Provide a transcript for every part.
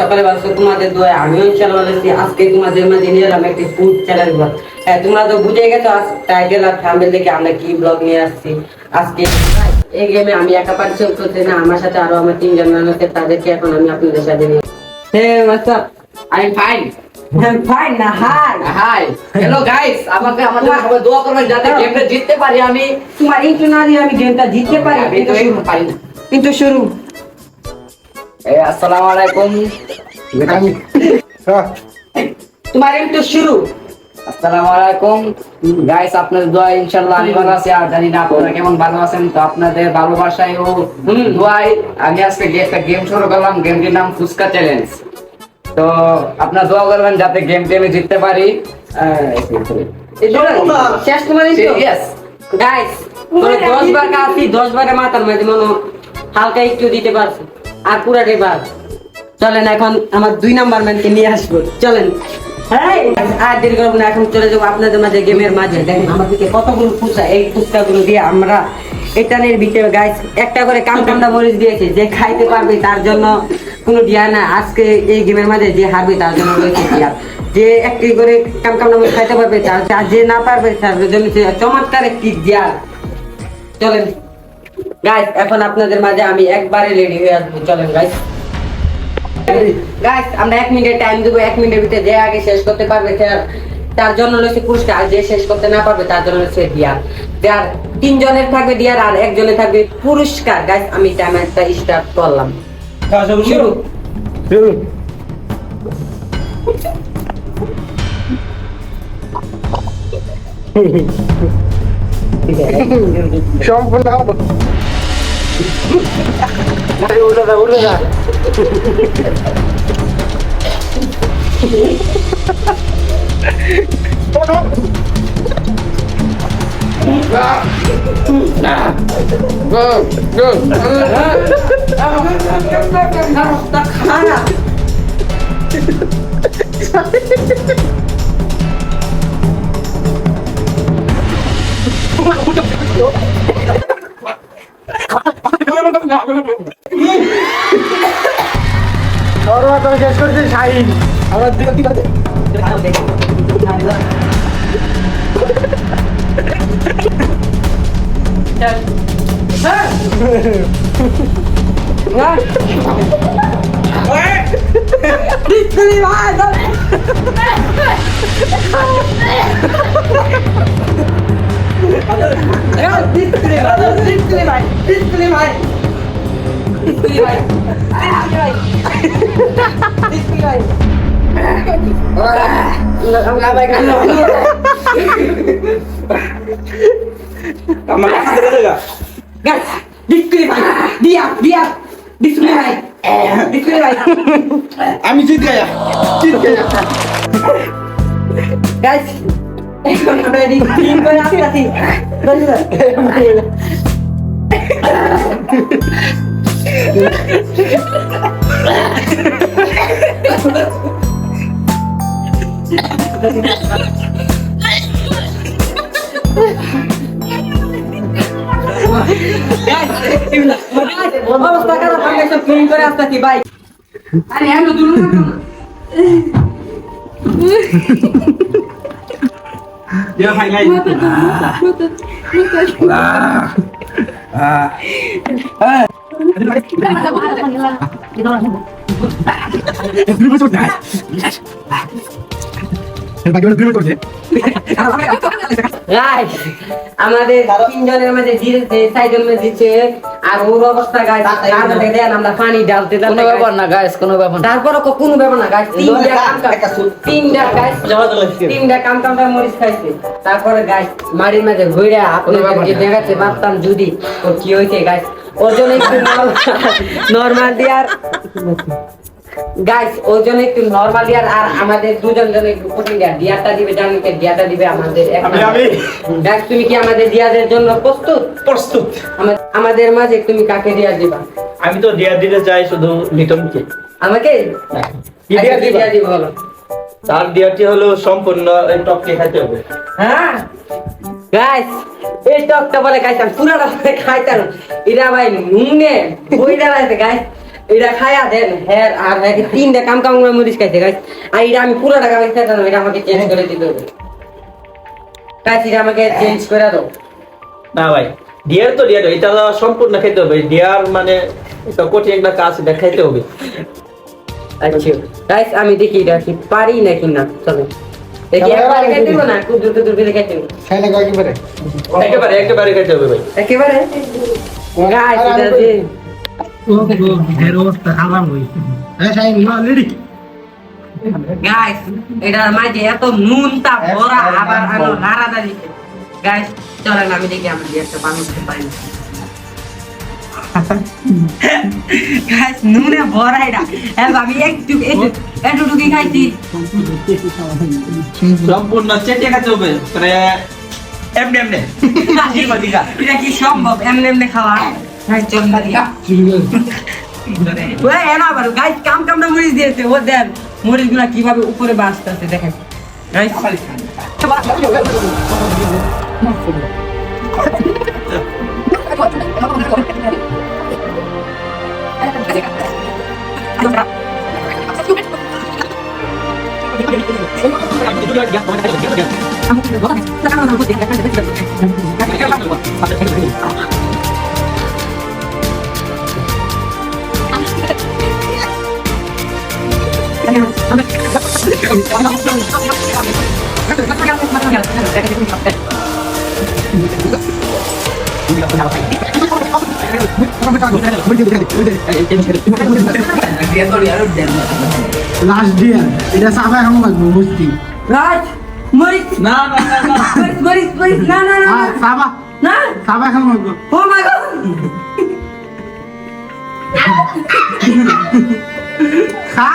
সকালে আমিও। আজকে তোমাদের হ্যাঁ বুঝে গেছো, আজ আর আমরা কি ব্লগ নিয়ে আসছি। আজকে এই গেমে আমি একা না আমার সাথে আরও আমার তিনজন আছে তাদেরকে এখন আমি আপনাদের সাথে নিয়ে hey WhatsApp I am fine fine না হাই। হাই। হ্যালো গাইস আমাকে আমাদের সবাই দোয়া করবেন যাতে গেমটা জিততে পারি আমি। তোমার ইন্টু না আমি গেমটা জিততে পারি আমি তো পারি না। কিন্তু শুরু। এই আসসালামু আলাইকুম। তোমার ইন্টু শুরু। আসসালামু আলাইকুম। গাইস আপনাদের দোয়া ইনশাআল্লাহ আমি ভালো আছি আর জানি না আপনারা কেমন ভালো আছেন তো আপনাদের ভালোবাসায় ও দোয়াই আমি আজকে একটা গেম শুরু করলাম গেমটির নাম ফুচকা চ্যালেঞ্জ তো আপনারা দোয়া করবেন যাতে গেমটি আমি জিততে পারি। শেষ তোমার ইয়েস গাইস তোরা দশ বার কাছি দশ বারে মাথার মনে হালকা একটু দিতে পারছে। আর পুরাটাই বাদ চলেন এখন আমার দুই নাম্বার ম্যানকে নিয়ে আসব। চলেন। চমৎকার একটি দিয়া। চলেন গাইস এখন আপনাদের মাঝে আমি একবারে রেডি হয়ে আসব। চলেন গাইস গাইস আমরা এক মিনিটের টাইম দেবো এক মিনিটের ভিতরে যে আগে শেষ করতে পারবে তার- জন্য রয়েছে পুরস্কার আর যে শেষ করতে না পারবে তার জন্য রয়েছে ডিয়ার যার তিনজনের থাকবে ডিয়ার আর একজনের থাকবে পুরস্কার। গাইস আমি টাইমারটা স্টার্ট করলাম। শুরু? সম্পূর্ণ Ay, búrrala, búrrala. যা খারাপ সর্বত শেষ করেছে শাহিন আমার দিকে কি আছে গাইস ডিসপ্লে ভাই দিয়া দিয়া ডিসপ্লে ভাই ডিসপ্লে ভাই আমি জিত গয়া জিত গয়া গাইস এখন আমরা রেডি তিন করে আসতেছি অবস্থা খারাপ আমি সব ক্লিন করে আসতেছি ভাই আরে আমি দূর Guys, আমাদের তিনজনের মাঝে চারজন জিতছে আর ওর অবস্থা গাছ দেন আমরা পানি ডালতে কোনো ব্যাপার না গাইস কোনো ব্যাপার তারপরে কোনো ব্যাপার না গাছ তিনটা কাম কাম তিনটা গাছ তিনটা কাম কামটা মরিচ খাইছে। তারপরে গাছ মাটির মাঝে ঘুরে আপনাদেরকে দেখাতে পারতাম যদি কি হয়েছে গাছ ওর জন্য একটু নর্মাল দিয়ে আর গাইস ওই জন্য একটু নরমালি আর আর আমাদের দুজন জন একটু কঠিন দেয়া। দিবে জানুকে দিবে আমাদের। গাইস তুমি কি আমাদের জন্য প্রস্তুত? প্রস্তুত। আমাদের মাঝে তুমি কাকে ডিয়া দিবা? আমি তো দেয়ার দিতে চাই শুধু লিটনকে আমাকে? দিয়া আচ্ছা, দিবা? বলো। তার দেয়ারটি হলো সম্পূর্ণ টপকে খাইতে হবে। হ্যাঁ? গাইস এই টকটা বলে খাইতাম পুরাটা বলে খাইতাম। এরা ভাই নুনে বইটা গাইস এটা খায়া দেন হ্যাঁ আর হ্যাঁ তিনটা কাম কাম করে মরিচ খাইছে গাইস আর এটা আমি পুরাটা কাম খাইতাম এটা আমাকে চেঞ্জ করে দিতে হবে। গাইস এটা আমাকে চেঞ্জ করে দাও। না ভাই ডিয়ার তো ডিয়ার এটা সম্পূর্ণ খাইতে হবে। ডিয়ার মানে এটা কঠিন একটা কাজ এটা খাইতে হবে। আচ্ছা। গাইস আমি দেখি এটা কি পারি নাকি না চলো একবারে একেবারে হবে ভাই। গাইস এটার মাঝে এত নুনটা ভরা আবার আনো দিতে গাইস চলেন আমি দেখি আমি একটা বানাতে পারি। গাইস নুনে ভরা এটা। হ্যাঁ আমি একটু একটু একটুটুকুই খাইছি। সম্পূর্ণ চেটে খাইতে হবে। মানে এমনি এমনি। এটা কি সম্ভব? এমনি এমনি খাওয়া? চল দিয়া ওই এনা আবার গাইস কাম কামটা মরিচ দিয়েছে। ও দেন মরিচগুলা কীভাবে উপরে বাঁচতেছে দেখেন। গাইস লাস্ট ডিয়ার এটা সাফা এখন লাগবে বুঝতি রাজ মরিচ। না না না মরিচ মরিচ না না না হ্যাঁ সাফা না। এখন লাগবে ও মাই গড। খা।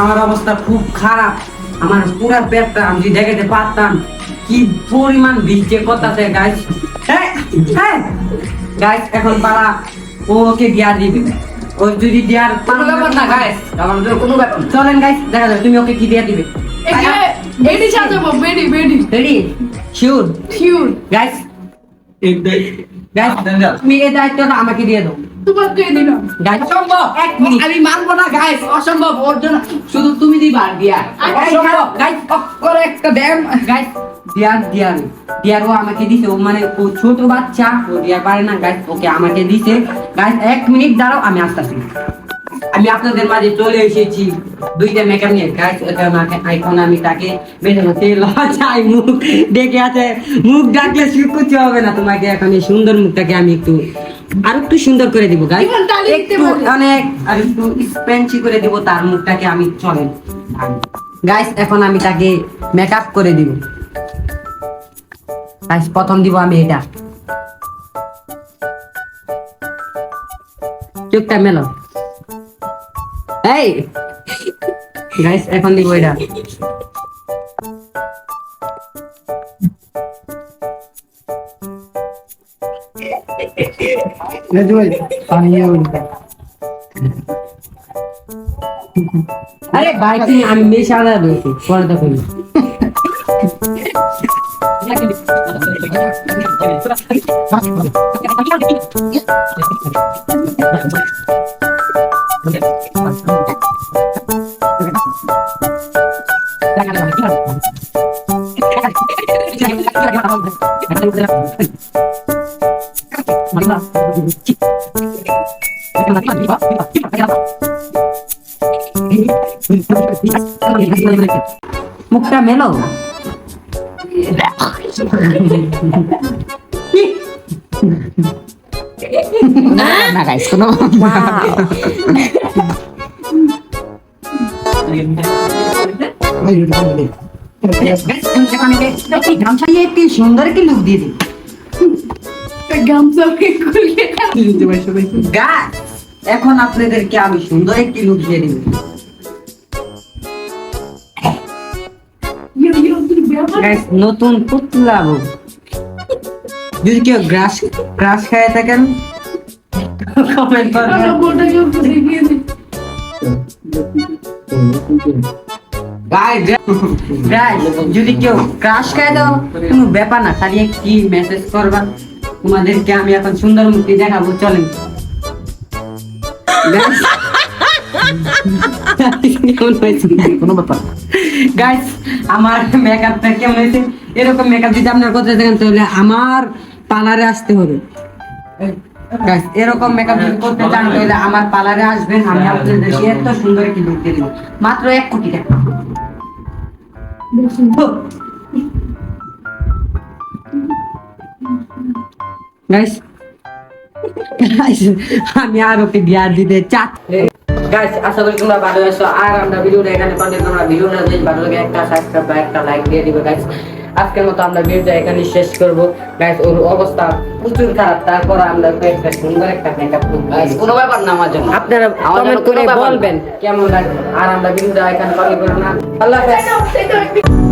আমার অবস্থা খুব খারাপ। আমার পুরা পেটটা আমি দেখাতে পারতাম কি পরিমাণ ভিজে কথাতে গাইস হ্যাঁ হ্যাঁ। গাইস এখন পারা ও ওকে গিয়ার দিবে। ও যদি দেওয়ার কোনো ব্যাপার না গাইস আমাদের কোনো ব্যাপার চলেন গাইস দেখা যাবে তুমি ওকে কি দিয়ে দিবে। এটি সাজাবো বেডি বেডি। বেডি শিওর শিওর গাইস তুমি এই দায়িত্বটা আমাকে দিয়ে দাও। তোমাকে দিলাম। অসম্ভব। এক মিনিট। আমি মানবো না গাইস অসম্ভব। ওর জন্য শুধু তুমি দিবা দিয়া। অসম্ভব গাইস করে একটা ব্যায়াম। গাইস দিয়ার দিয়ার দিয়ার ও আমাকে দিছে। ও মানে ও ছোট বাচ্চা ও দিয়ার পারে না। গাইস ওকে আমাকে দিছে। গাইস এক মিনিট দাঁড়াও আমি আসতেছি। আমি আপনাদের মাঝে চলে এসেছি। দুইটা মেকআপ নিয়ে গাইস এখন আমাকে- এখন আমি তাকে বেঁধে হতে লজ্জায় মুখ ডেকে আছে। মুখ ডাকলে শুকুতি হবে না তোমাকে এখন এই সুন্দর মুখটাকে আমি একটু আর একটু সুন্দর করে দিব একটু অনেক আর একটু স্পেন্সি করে দিব তার মুখটাকে আমি চলেন। গাইস এখন আমি তাকে মেকআপ করে দিব। গাইস প্রথম দিব আমি এটা। চোখটা মেলো। এই গাইস এখন দিব এটা ভাই আরে ভাই তুমি আমি মেশে আলাদা দিয়েছি পরে দেখো মুখটা মেলো না গাইস কোনো ভাই একটি গামছা দিয়ে একটি সুন্দর একটি লুক দিয়ে দিই খুলে গাছ এখন আপনাদেরকে আমি সুন্দর একটি লুক দিয়ে দিব নতুন পুতলা বউ যদি কেউ গ্রাস গ্রাস খায় থাকেন কমেন্ট করবেন যদি কেউ ক্রাশ খায় দাও কোনো ব্যাপার না খালি একটি মেসেজ করবা। তোমাদেরকে আমি এখন সুন্দর মুক্তি দেখাবো চলেন। কেমন হয়েছে? কোনো ব্যাপার গাইস আমার মেকআপটা কেমন হয়েছে? এরকম মেকআপ যদি আপনার করতে থাকেন তাহলে আমার পার্লারে আসতে হবে। গাইস এরকম মেকআপ যদি করতে চান তাহলে আমার পার্লারে আসবেন আমি আপনাদেরকে এত সুন্দর একটি লুক দিয়ে দেবো। মাত্র এক কোটি টাকা। গাইস গাইস আমি আর ওকে বিয়া দিতে চাচ্ছি গাইস আশা করি তোমরা ভালো আছো? আর আমরা ভিডিওটা এখানে কন্টেন্ট তোমরা ভিডিওটা যদি ভালো লাগে, একটা সাবস্ক্রাইব বা একটা লাইক দিয়ে দিবে গাইস আজকের মতো আমরা ভিডিওটা এখানে শেষ করব। গাইস ওর অবস্থা প্রচুর খারাপ তারপর আমরা একটা সুন্দর একটা মেকআপ Guys, কোনো ব্যাপার না আমার জন্য। আপনারা কমেন্ট করে। বলবেন কেমন লাগে আর আমরা ভিডিওটা এখানে কমেন্ট করব না। আল্লাহ হাফেজ।